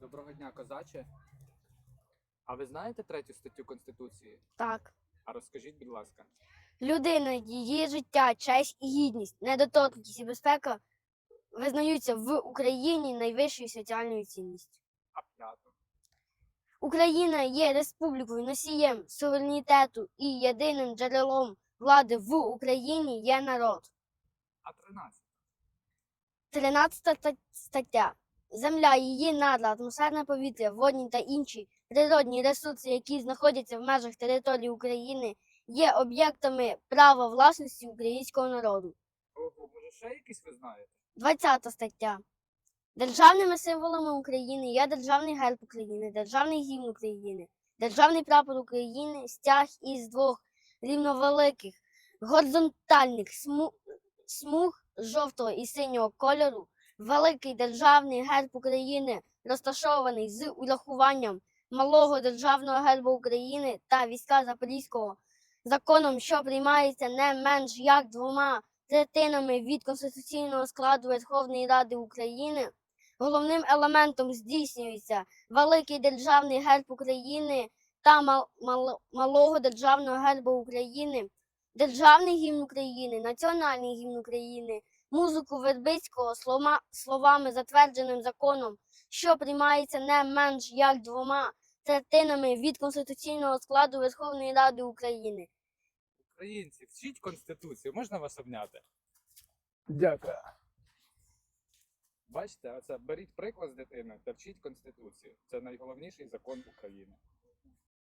Доброго дня, козаче. А ви знаєте третю статтю Конституції? Так. А розкажіть, будь ласка. Людина, її життя, честь і гідність, недоторкність і безпека визнаються в Україні найвищою соціальною цінністю. А п'яту? Україна є республікою носієм суверенітету і єдиним джерелом влади в Україні є народ. А тринадцята? 13 стаття. Земля, її надра, атмосферне повітря, водні та інші природні ресурси, які знаходяться в межах території України, є об'єктами права власності українського народу. Ого, може ще якісь ви знаєте? 20 стаття. Державними символами України є державний герб України, державний гімн України, державний прапор України, стяг із двох рівновеликих горизонтальних сму- смуг жовтого і синього кольору, великий державний герб України, розташований з урахуванням малого державного гербу України та війська Запорізького законом, що приймається не менш як двома третинами від конституційного складу Верховної Ради України. Головним елементом здійснюється великий державний герб України та мал- мал- малого державного герба України, державний гімн України, національний гімн України, музику Вербицького словами, затвердженим законом, що приймається не менш як двома третинами від конституційного складу Верховної Ради України. Українці, вчіть Конституцію, можна вас обняти? Дякую. Бачите, оце беріть приклад з дитини та вчіть Конституцію. Це найголовніший закон України.